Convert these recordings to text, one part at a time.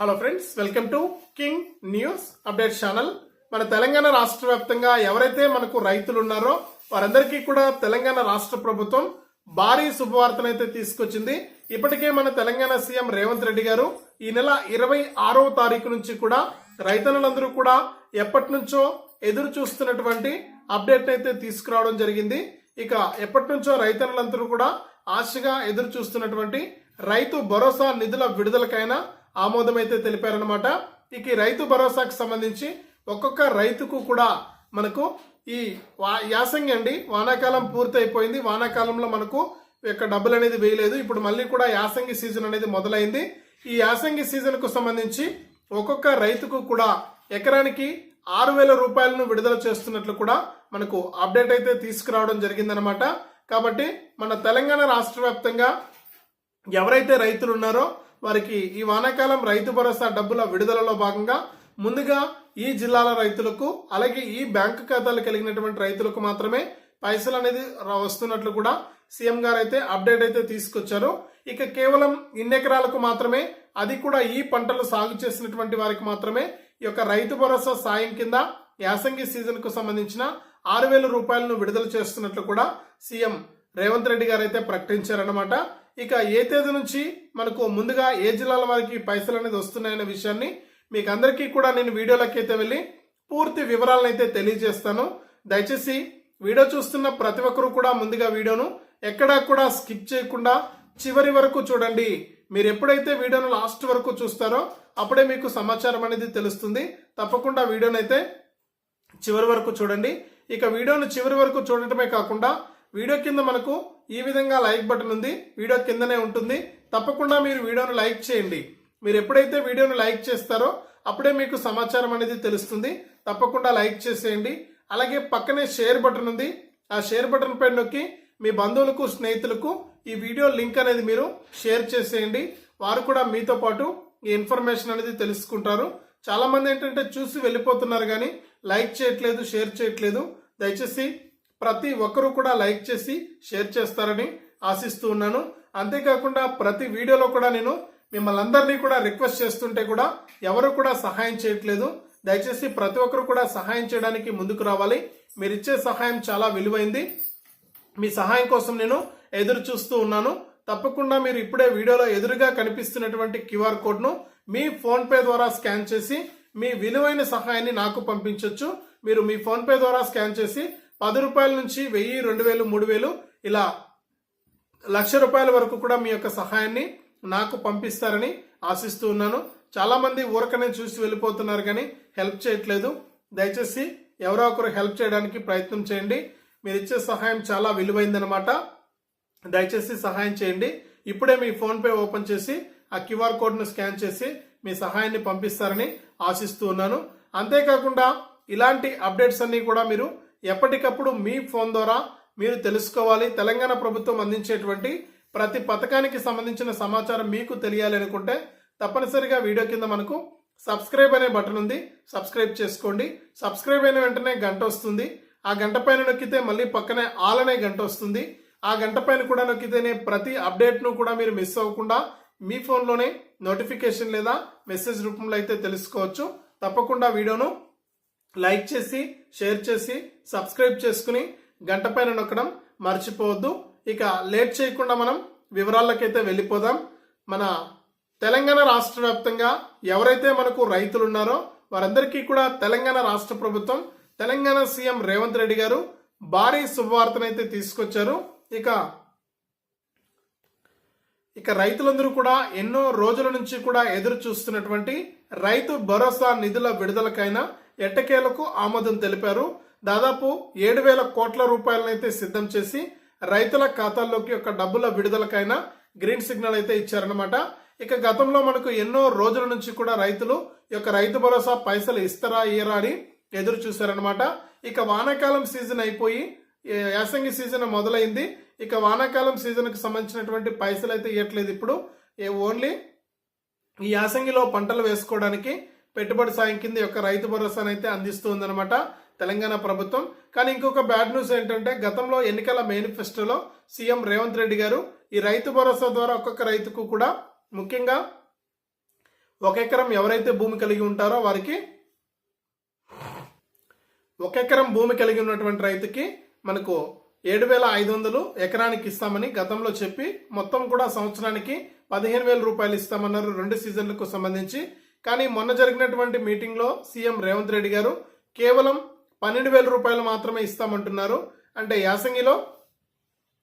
Hello friends welcome to King News update channel మన తెలంగాణ రాష్ట్ర వ్యాప్తంగా ఎవరైతే మనకు రైతులు ఉన్నారో వారందరికీ కూడా తెలంగాణ రాష్ట్ర ప్రభుత్వం భారీ శుభవార్తనైతే తీసుకొచ్చింది. ఇప్పటికే మన తెలంగాణ సీఎం రేవంత్ రెడ్డి గారు ఈ నెల ఇరవై ఆరవ తారీఖు నుంచి కూడా రైతన్నులందరూ కూడా ఎప్పటి నుంచో ఎదురు చూస్తున్నటువంటి అప్డేట్ అయితే తీసుకురావడం జరిగింది. ఇక ఎప్పటి నుంచో రైతన్నులందరూ కూడా ఆశగా ఎదురు చూస్తున్నటువంటి రైతు భరోసా నిధుల విడుదలకైనా ఆమోదం అయితే తెలిపారనమాట ఇక ఈ రైతు భరోసాకు సంబంధించి ఒక్కొక్క రైతుకు కూడా మనకు ఈ వా- యాసంగి అండి. వానాకాలం పూర్తయిపోయింది. వానాకాలంలో మనకు యొక్క డబ్బులు అనేది వేయలేదు. ఇప్పుడు మళ్ళీ కూడా యాసంగి సీజన్ అనేది మొదలైంది. ఈ యాసంగి సీజన్కు సంబంధించి ఒక్కొక్క రైతుకు కూడా ఎకరానికి ఆరు వేల రూపాయలను విడుదల చేస్తున్నట్లు కూడా మనకు అప్డేట్ అయితే తీసుకురావడం జరిగిందనమాట కాబట్టి మన తెలంగాణ రాష్ట్ర వ్యాప్తంగా ఎవరైతే రైతులు ఉన్నారో వారికి ఈ వానాకాలం రైతు భరోసా డబ్బుల విడుదలలో భాగంగా ముందుగా ఈ జిల్లాల రైతులకు అలాగే ఈ బ్యాంకు ఖాతాలు కలిగినటువంటి రైతులకు మాత్రమే పైసలు అనేది వస్తున్నట్లు కూడా సీఎం గారు అయితే అప్డేట్ అయితే తీసుకొచ్చారు. ఇక కేవలం ఇన్ని ఎకరాలకు మాత్రమే అది కూడా ఈ పంటలు సాగు చేసినటువంటి వారికి మాత్రమే ఈ యొక్క రైతు భరోసా సాయం కింద యాసంగి సీజన్కు సంబంధించిన ఆరు వేల రూపాయలను విడుదల చేస్తున్నట్లు కూడా సీఎం రేవంత్ రెడ్డి గారు అయితే ప్రకటించారనమాట ఇక ఏ తేదీ నుంచి మనకు ముందుగా ఏ జిల్లాల వారికి పైసలు అనేది వస్తున్నాయనే విషయాన్ని మీకు అందరికీ కూడా నేను వీడియోలోకి అయితే వెళ్ళి పూర్తి వివరాలను అయితే తెలియజేస్తాను. దయచేసి వీడియో చూస్తున్న ప్రతి ఒక్కరూ కూడా ముందుగా వీడియోను ఎక్కడా కూడా స్కిప్ చేయకుండా చివరి వరకు చూడండి. మీరు ఎప్పుడైతే వీడియోను లాస్ట్ వరకు చూస్తారో అప్పుడే మీకు సమాచారం అనేది తెలుస్తుంది. తప్పకుండా వీడియోనైతే అయితే చివరి వరకు చూడండి. ఇక వీడియోను చివరి వరకు చూడటమే కాకుండా వీడియో కింద మనకు ఈ విధంగా లైక్ బటన్ ఉంది. వీడియో కిందనే ఉంటుంది. తప్పకుండా మీరు వీడియోను లైక్ చేయండి. మీరు ఎప్పుడైతే వీడియోను లైక్ చేస్తారో అప్పుడే మీకు సమాచారం అనేది తెలుస్తుంది. తప్పకుండా లైక్ చేసేయండి. అలాగే పక్కనే షేర్ బటన్ ఉంది. ఆ షేర్ బటన్ పై నొక్కి మీ బంధువులకు స్నేహితులకు ఈ వీడియో లింక్ అనేది మీరు షేర్ చేసేయండి. వారు కూడా మీతో పాటు ఈ ఇన్ఫర్మేషన్ అనేది తెలుసుకుంటారు. చాలామంది ఏంటంటే చూసి వెళ్ళిపోతున్నారు కానీ లైక్ చేయట్లేదు షేర్ చేయట్లేదు. దయచేసి ప్రతి ఒక్కరూ కూడా లైక్ చేసి షేర్ చేస్తారని ఆశిస్తూ ఉన్నాను. అంతేకాకుండా ప్రతి వీడియోలో కూడా నేను మిమ్మల్ని అందరినీ కూడా రిక్వెస్ట్ చేస్తుంటే కూడా ఎవరు కూడా సహాయం చేయట్లేదు. దయచేసి ప్రతి ఒక్కరు కూడా సహాయం చేయడానికి ముందుకు రావాలి. మీరు ఇచ్చే సహాయం చాలా విలువైంది. మీ సహాయం కోసం నేను ఎదురు చూస్తూ ఉన్నాను. తప్పకుండా మీరు ఇప్పుడే వీడియోలో ఎదురుగా కనిపిస్తున్నటువంటి క్యూఆర్ కోడ్ను మీ ఫోన్పే ద్వారా స్కాన్ చేసి మీ విలువైన సహాయాన్ని నాకు పంపించవచ్చు మీరు మీ ఫోన్పే ద్వారా స్కాన్ చేసి పది రూపాయల నుంచి వెయ్యి రెండు వేలు మూడు వేలు ఇలా లక్ష రూపాయల వరకు కూడా మీ యొక్క సహాయాన్ని నాకు పంపిస్తారని ఆశిస్తూ ఉన్నాను. చాలామంది ఊరకనే చూసి వెళ్ళిపోతున్నారు కానీ హెల్ప్ చేయట్లేదు. దయచేసి ఎవరో ఒకరు హెల్ప్ చేయడానికి ప్రయత్నం చేయండి. మీరు ఇచ్చే సహాయం చాలా విలువైందనమాట దయచేసి సహాయం చేయండి. ఇప్పుడే మీ ఫోన్పే ఓపెన్ చేసి ఆ క్యూఆర్ కోడ్ను స్కాన్ చేసి మీ సహాయాన్ని పంపిస్తారని ఆశిస్తూ ఉన్నాను. అంతేకాకుండా ఇలాంటి అప్డేట్స్ అన్నీ కూడా మీరు ఎప్పటికప్పుడు మీ ఫోన్ ద్వారా మీరు తెలుసుకోవాలి. తెలంగాణ ప్రభుత్వం అందించేటువంటి ప్రతి పథకానికి సంబంధించిన సమాచారం మీకు తెలియాలి అనుకుంటే తప్పనిసరిగా వీడియో కింద మనకు సబ్స్క్రైబ్ అనే బటన్ ఉంది. సబ్స్క్రైబ్ చేసుకోండి. సబ్స్క్రైబ్ అయిన వెంటనే గంట వస్తుంది. ఆ గంట పైన నొక్కితే మళ్ళీ పక్కనే ఆల్ అనే గంట వస్తుంది. ఆ గంట పైన కూడా నొక్కితేనే ప్రతి అప్డేట్ను కూడా మీరు మిస్ అవ్వకుండా మీ ఫోన్లోనే నోటిఫికేషన్ లేదా మెసేజ్ రూపంలో అయితే తెలుసుకోవచ్చు. తప్పకుండా వీడియోను లైక్ చేసి షేర్ చేసి సబ్స్క్రైబ్ చేసుకుని గంట పైన నొక్కడం మర్చిపోవద్దు. ఇక లేట్ చేయకుండా మనం వివరాలకైతే వెళ్ళిపోదాం. మన తెలంగాణ రాష్ట్ర వ్యాప్తంగా ఎవరైతే మనకు రైతులు ఉన్నారో వారందరికీ కూడా తెలంగాణ రాష్ట్ర ప్రభుత్వం తెలంగాణ సీఎం రేవంత్ రెడ్డి గారు భారీ శుభవార్తనైతే తీసుకొచ్చారు. ఇక ఇక రైతులందరూ కూడా ఎన్నో రోజుల నుంచి కూడా ఎదురు చూస్తున్నటువంటి రైతు భరోసా నిధుల విడుదలకైనా ఎట్టకేలకు ఆమోదం తెలిపారు. దాదాపు ఏడు వేల కోట్ల రూపాయలనైతే సిద్ధం చేసి రైతుల ఖాతాల్లోకి యొక్క డబ్బుల విడుదలకైనా గ్రీన్ సిగ్నల్ అయితే ఇచ్చారనమాట ఇక గతంలో మనకు ఎన్నో రోజుల నుంచి కూడా రైతులు యొక్క రైతు భరోసా పైసలు ఇస్తారా ఇయరా అని ఎదురు చూశారనమాట ఇక వానాకాలం సీజన్ అయిపోయి యాసంగి సీజన్ మొదలైంది. ఇక వానాకాలం సీజన్కి సంబంధించినటువంటి పైసలు అయితే ఇవ్వట్లేదు ఇప్పుడు ఓన్లీ ఈ యాసంగిలో పంటలు వేసుకోవడానికి పెట్టుబడి సాయం కింద యొక్క రైతు భరోసానైతే అందిస్తుందన్నమాట తెలంగాణ ప్రభుత్వం. కానీ ఇంకొక బ్యాడ్ న్యూస్ ఏంటంటే గతంలో ఎన్నికల మేనిఫెస్టోలో సీఎం రేవంత్ రెడ్డి గారు ఈ రైతు భరోసా ద్వారా ఒక్కొక్క రైతుకు కూడా ముఖ్యంగా ఒక ఎకరం ఎవరైతే భూమి కలిగి ఉంటారో వారికి ఒక ఎకరం భూమి కలిగి ఉన్నటువంటి రైతుకి మనకు ఏడు వేల ఐదు వందలు ఎకరానికి ఇస్తామని గతంలో చెప్పి మొత్తం కూడా సంవత్సరానికి పదిహేను వేల రూపాయలు ఇస్తామన్నారు రెండు సీజన్లకు సంబంధించి. కానీ మొన్న జరిగినటువంటి మీటింగ్లో సీఎం రేవంత్ రెడ్డి గారు కేవలం పన్నెండు వేల రూపాయలు మాత్రమే ఇస్తామంటున్నారు. అంటే యాసంగిలో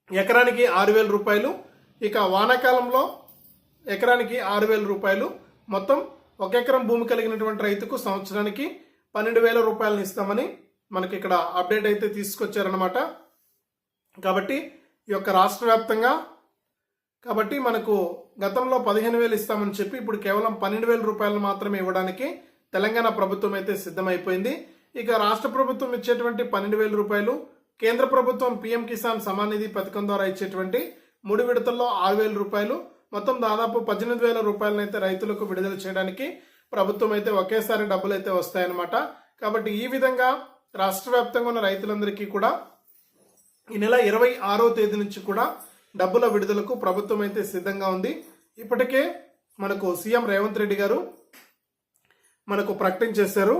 ఎకరానికి ఆరు వేల రూపాయలు ఇక వానాకాలంలో ఎకరానికి ఆరు వేల రూపాయలు. మొత్తం ఒక ఎకరం భూమి కలిగినటువంటి రైతుకు సంవత్సరానికి పన్నెండు వేల రూపాయలను ఇస్తామని మనకి ఇక్కడ అప్డేట్ అయితే తీసుకొచ్చారనమాట కాబట్టి ఈ యొక్క రాష్ట్ర వ్యాప్తంగా కాబట్టి మనకు గతంలో పదిహేను వేలు ఇస్తామని చెప్పి ఇప్పుడు కేవలం పన్నెండు వేల రూపాయలు మాత్రమే ఇవ్వడానికి తెలంగాణ ప్రభుత్వం అయితే సిద్ధమైపోయింది. ఇక రాష్ట్ర ప్రభుత్వం ఇచ్చేటువంటి పన్నెండు వేల రూపాయలు కేంద్ర ప్రభుత్వం పీఎం కిసాన్ సమాన్ నిధి పథకం ద్వారా ఇచ్చేటువంటి మూడు విడతల్లో ఆరు వేల రూపాయలు మొత్తం దాదాపు పద్దెనిమిది వేల రూపాయలను అయితే రైతులకు విడుదల చేయడానికి ప్రభుత్వం అయితే ఒకేసారి డబ్బులు అయితే వస్తాయన్నమాట. కాబట్టి ఈ విధంగా రాష్ట్ర వ్యాప్తంగా ఉన్న రైతులందరికీ కూడా ఈ నెల ఇరవై ఆరో తేదీ నుంచి కూడా డబ్బుల విడుదలకు ప్రభుత్వం అయితే సిద్ధంగా ఉంది. ఇప్పటికే మనకు సీఎం రేవంత్ రెడ్డి గారు మనకు ప్రకటించేశారు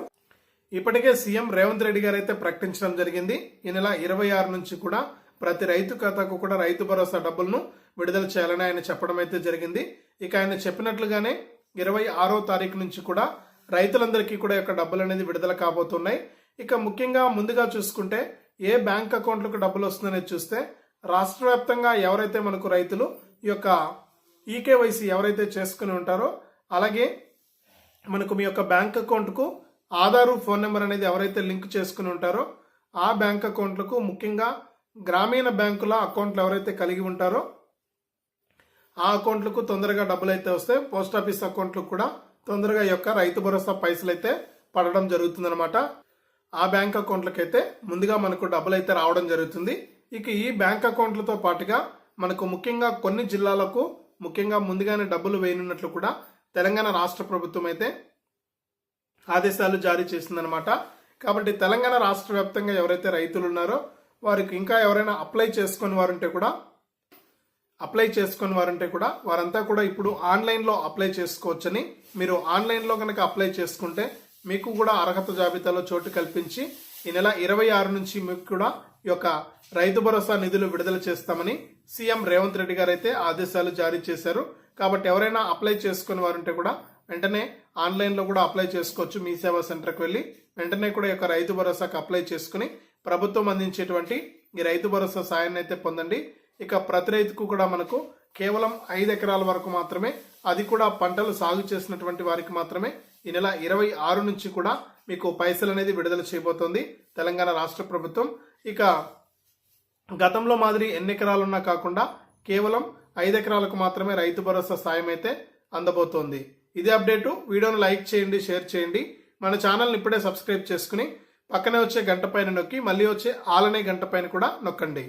ఇప్పటికే సీఎం రేవంత్ రెడ్డి గారు అయితే ప్రకటించడం జరిగింది. ఈ నెల ఇరవై ఆరు నుంచి కూడా ప్రతి రైతు ఖాతాకు కూడా రైతు భరోసా డబ్బులను విడుదల చేయాలని ఆయన చెప్పడం అయితే జరిగింది. ఇక ఆయన చెప్పినట్లుగానే ఇరవై ఆరో తారీఖు నుంచి కూడా రైతులందరికీ కూడా యొక్క డబ్బులు అనేది విడుదల కాబోతున్నాయి. ఇక ముఖ్యంగా ముందుగా చూసుకుంటే ఏ బ్యాంక్ అకౌంట్లకు డబ్బులు వస్తుందనేది చూస్తే రాష్ట్ర వ్యాప్తంగా ఎవరైతే మనకు రైతులు ఈ యొక్క ఈకేవైసీ ఎవరైతే చేసుకుని ఉంటారో అలాగే మనకు మీ యొక్క బ్యాంక్ అకౌంట్కు ఆధారు ఫోన్ నెంబర్ అనేది ఎవరైతే లింక్ చేసుకుని ఉంటారో ఆ బ్యాంక్ అకౌంట్లకు ముఖ్యంగా గ్రామీణ బ్యాంకుల అకౌంట్లు ఎవరైతే కలిగి ఉంటారో ఆ అకౌంట్లకు తొందరగా డబ్బులు అయితే వస్తాయి పోస్ట్ ఆఫీస్ అకౌంట్లకు కూడా తొందరగా ఈ యొక్క రైతు భరోసా పైసలు అయితే పడడం జరుగుతుందన్నమాట. ఆ బ్యాంక్ అకౌంట్లకైతే ముందుగా మనకు డబ్బులు అయితే రావడం జరుగుతుంది. ఇక ఈ బ్యాంక్ అకౌంట్లతో పాటుగా మనకు ముఖ్యంగా కొన్ని జిల్లాలకు ముఖ్యంగా ముందుగానే డబ్బులు వేయనున్నట్లు కూడా తెలంగాణ రాష్ట్ర ప్రభుత్వం అయితే ఆదేశాలు జారీ చేసిందనమాట కాబట్టి తెలంగాణ రాష్ట్ర వ్యాప్తంగా ఎవరైతే రైతులు ఉన్నారో వారికి ఇంకా ఎవరైనా అప్లై చేసుకుని వారుంటే కూడా అప్లై చేసుకుని వారంటే కూడా వారంతా కూడా ఇప్పుడు ఆన్లైన్లో అప్లై చేసుకోవచ్చని మీరు ఆన్లైన్లో కనుక అప్లై చేసుకుంటే మీకు కూడా అర్హత జాబితాలో చోటు కల్పించి ఈ నెల ఇరవై ఆరు నుంచి మీకు కూడా యొక్క రైతు భరోసా నిధులు విడుదల చేస్తామని సీఎం రేవంత్ రెడ్డి గారు అయితే ఆదేశాలు జారీ చేశారు. కాబట్టి ఎవరైనా అప్లై చేసుకుని వారుంటే కూడా వెంటనే ఆన్లైన్లో కూడా అప్లై చేసుకోవచ్చు. మీ సేవా సెంటర్కి వెళ్ళి వెంటనే కూడా యొక్క రైతు భరోసాకు అప్లై చేసుకుని ప్రభుత్వం అందించేటువంటి ఈ రైతు భరోసా సాయాన్ని అయితే పొందండి. ఇక ప్రతి రైతుకు కూడా మనకు కేవలం ఐదు ఎకరాల వరకు మాత్రమే అది కూడా పంటలు సాగు చేసినటువంటి వారికి మాత్రమే ఈ నెల ఇరవై ఆరు నుంచి కూడా మీకు పైసలు అనేది విడుదల చేయబోతోంది. తెలంగాణ రాష్ట్ర ప్రభుత్వం ఇక గతంలో మాదిరి ఎన్ని ఎకరాలున్నా కాకుండా కేవలం ఐదు ఎకరాలకు మాత్రమే రైతు భరోసా సాయం అయితే అందబోతోంది. ఇదే అప్డేటు. వీడియోను లైక్ చేయండి షేర్ చేయండి. మన ఛానల్ని ఇప్పుడే సబ్స్క్రైబ్ చేసుకుని పక్కనే వచ్చే గంట పైన నొక్కి మళ్ళీ వచ్చే ఆలనే గంట పైన కూడా నొక్కండి.